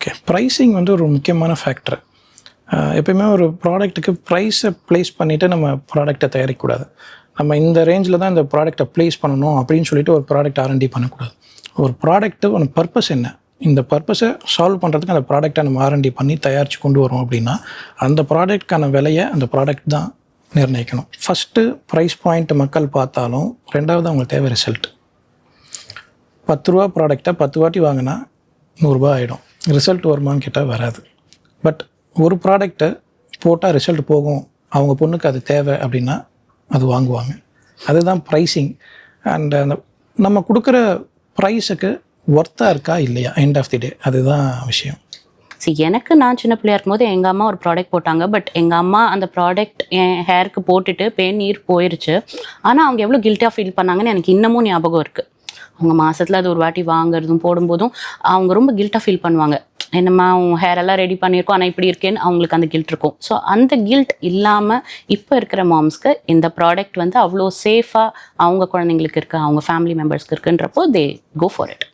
Okay pricing வந்து ஒரு முக்கியமான ஃபேக்டர் எப்பயுமே ஒரு ப்ராடக்ட்டுக்கு ப்ரைஸை ப்ளேஸ் பண்ணிவிட்டு நம்ம ப்ராடக்ட்டை தயாரிக்கக்கூடாது. நம்ம இந்த ரேஞ்சில் தான் இந்த ப்ராடக்ட்டை ப்ளேஸ் பண்ணணும் அப்படின்னு சொல்லிட்டு ஒரு ப்ராடக்ட் ஆர்என்டி பண்ணக்கூடாது. ஒரு ப்ராடக்ட்டு ஒன்று பர்பஸ் என்ன? இந்த பர்பஸை சால்வ் பண்ணுறதுக்கு அந்த ப்ராடக்ட்டை நம்ம ஆர்என்டி பண்ணி தயாரித்து கொண்டு வரோம் அப்படின்னா அந்த ப்ராடக்ட்கான விலையை அந்த ப்ராடக்ட் தான் நிர்ணயிக்கணும். ஃபஸ்ட்டு ப்ரைஸ் பாயிண்ட் மக்கள் பார்த்தாலும் ரெண்டாவது அவங்களுக்கு தேவை ரிசல்ட் பத்து ரூபா ப்ராடக்டை பத்து வாட்டி வாங்கினா நூறுரூபா ஆகிடும் ரிசல்ட் வருமான்னு கேட்டால் வராது. பட் ஒரு ப்ராடக்ட்டை போட்டால் ரிசல்ட் போகும். அவங்க பொண்ணுக்கு அது தேவை அப்படின்னா அது வாங்குவாங்க. அதுதான் ப்ரைஸிங் அண்ட் அந்த நம்ம கொடுக்குற ப்ரைஸுக்கு ஒர்த்தாக இருக்கா இல்லையா? எண்ட் ஆஃப் தி டே அதுதான் விஷயம். ஸோ எனக்கு நான் சின்ன பிள்ளையா இருக்கும்போது எங்கள் அம்மா ஒரு ப்ராடக்ட் போட்டாங்க. பட் எங்கள் அம்மா அந்த ப்ராடக்ட் என் ஹேருக்கு போட்டுட்டு பேன் நீர் போயிருச்சு. ஆனால் அவங்க எவ்வளோ கில்ட்டாக ஃபீல் பண்ணாங்கன்னு எனக்கு இன்னமும் ஞாபகம் இருக்குது அவங்க மாதத்தில் அது ஒரு வாட்டி வாங்குறதும் போடும்போதும் அவங்க ரொம்ப கில்ட்டாக ஃபீல் பண்ணுவாங்க. என்னம்மா அவங்க ஹேர் எல்லாம் ரெடி பண்ணியிருக்கோம் ஆனால் இப்படி இருக்கேன்னு அவங்களுக்கு அந்த கில்ட் இருக்கும். ஸோ அந்த கில்ட் இல்லாமல் இப்போ இருக்கிற மாம்ஸ்க்கு இந்த ப்ராடக்ட் வந்து அவ்வளோ சேஃபாக அவங்க குழந்தைங்களுக்கு இருக்குது அவங்க ஃபேமிலி மெம்பர்ஸ்க்கு இருக்குன்றப்போ தே கோ ஃபார் இட்